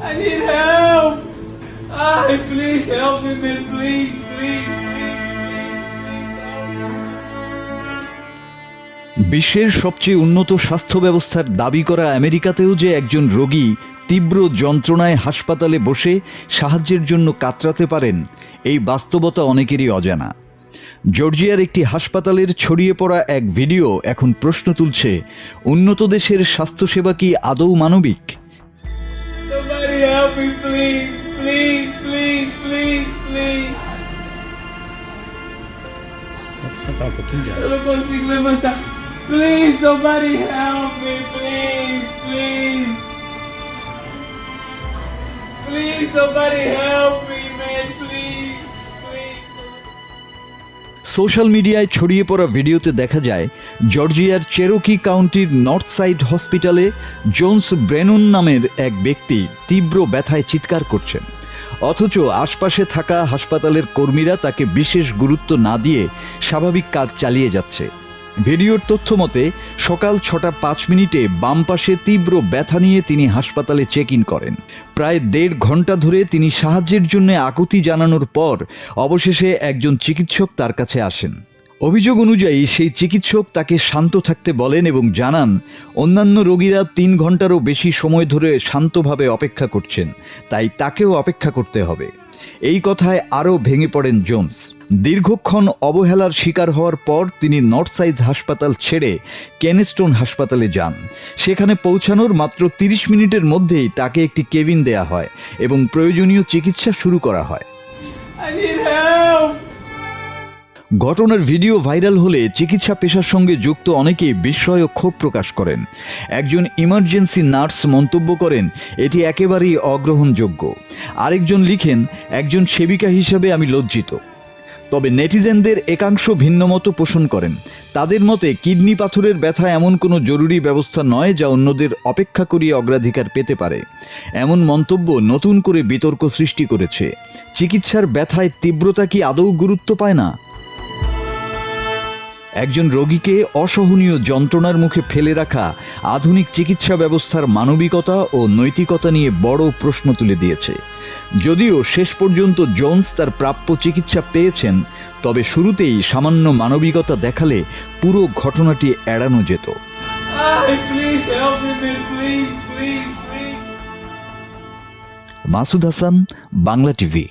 I need help! Ah, please help me, man. Please, please. বিশ্বের সবচেয়ে উন্নত স্বাস্থ্য ব্যবস্থার দাবি করা আমেরিকাতেও যে একজন রোগী তীব্র যন্ত্রণায় হাসপাতালে বসে সাহায্যের জন্য কাতরাতে পারেন এই বাস্তবতা অনেকেরই অজানা জর্জিয়ার একটি হাসপাতালের ছড়িয়ে পড়া এক ভিডিও এখন প্রশ্ন তুলছে উন্নত দেশের স্বাস্থ্যসেবা কি আদৌ মানবিক help me, please, please, please, please, please. sentar um pouquinho de Eu não consigo levantar. Please, somebody help me, please, please. Please, somebody help me, man, please, please. Social মিডিয়ায় ছড়িয়ে পড়া ভিডিওতে দেখা যায়, জর্জিয়ার চেরোকি কাউন্টির নর্থ সাইড হসপিটালে Jones Brennan নামের এক ব্যক্তি তীব্র ব্যথায় চিৎকার করছেন। অথচ আশপাশে থাকা হাসপাতালের কর্মীরা তাকে বিশেষ গুরুত্ব না দিয়ে স্বাভাবিক কাজ চালিয়ে যাচ্ছে। ভিডিওর তথ্য মতে, সকাল ছটা পাঁচ মিনিটে বাম পাশে তীব্র ব্যথা নিয়ে তিনি হাসপাতালে চেক ইন করেন। প্রায় দেড় ঘণ্টা ধরে তিনি সাহায্যের জন্য আকুতি জানানোর পর অবশেষে একজন চিকিৎসক তার কাছে আসেন। অভিযোগ অনুযায়ী সেই চিকিৎসক তাকে শান্ত থাকতে বলেন এবং জানান, অন্যান্য রোগীরা তিন ঘন্টারও বেশি সময় ধরে শান্তভাবে অপেক্ষা করছেন, তাই তাকেও অপেক্ষা করতে হবে। এই কথায় আরও ভেঙে পড়েন জোন্স। দীর্ঘক্ষণ অবহেলার শিকার হওয়ার পর তিনি নর্থ সাইজ হাসপাতাল ছেড়ে কেনেস্টোন হাসপাতালে যান। সেখানে পৌঁছানোর মাত্র তিরিশ মিনিটের মধ্যেই তাকে একটি কেবিন দেয়া হয় এবং প্রয়োজনীয় চিকিৎসা শুরু করা হয়. ঘটনার ভিডিও ভাইরাল হলে চিকিৎসা পেশার সঙ্গে যুক্ত অনেকেই বিস্ময় ও ক্ষোভ প্রকাশ করেন। একজন ইমার্জেন্সি নার্স মন্তব্য করেন, এটি একেবারেই অগ্রহণযোগ্য। আরেকজন লিখেন, একজন সেবিকা হিসাবে আমি লজ্জিত। তবে নেটিজেনদের একাংশ ভিন্নমত পোষণ করেন। তাদের মতে, কিডনি পাথরের ব্যথা এমন কোনো জরুরি ব্যবস্থা নয় যা অন্যদের অপেক্ষা করিয়ে অগ্রাধিকার পেতে পারে। এমন মন্তব্য নতুন করে বিতর্ক সৃষ্টি করেছে। চিকিৎসার ব্যথায় তীব্রতা কি আদৌ গুরুত্ব পায় না? একজন রোগীকে অসহনীয় যন্ত্রণার মুখে ফেলে রাখা আধুনিক চিকিৎসা ব্যবস্থার মানবিকতা ও নৈতিকতা নিয়ে বড় প্রশ্ন তুলে দিয়েছে। যদিও শেষ পর্যন্ত জোন্স তার প্রাপ্য চিকিৎসা পেয়েছেন তবে শুরুতেই সামান্য মানবিকতা দেখালে পুরো ঘটনাটি এড়ানো যেত. মাসুদ হাসান বাংলা টিভি।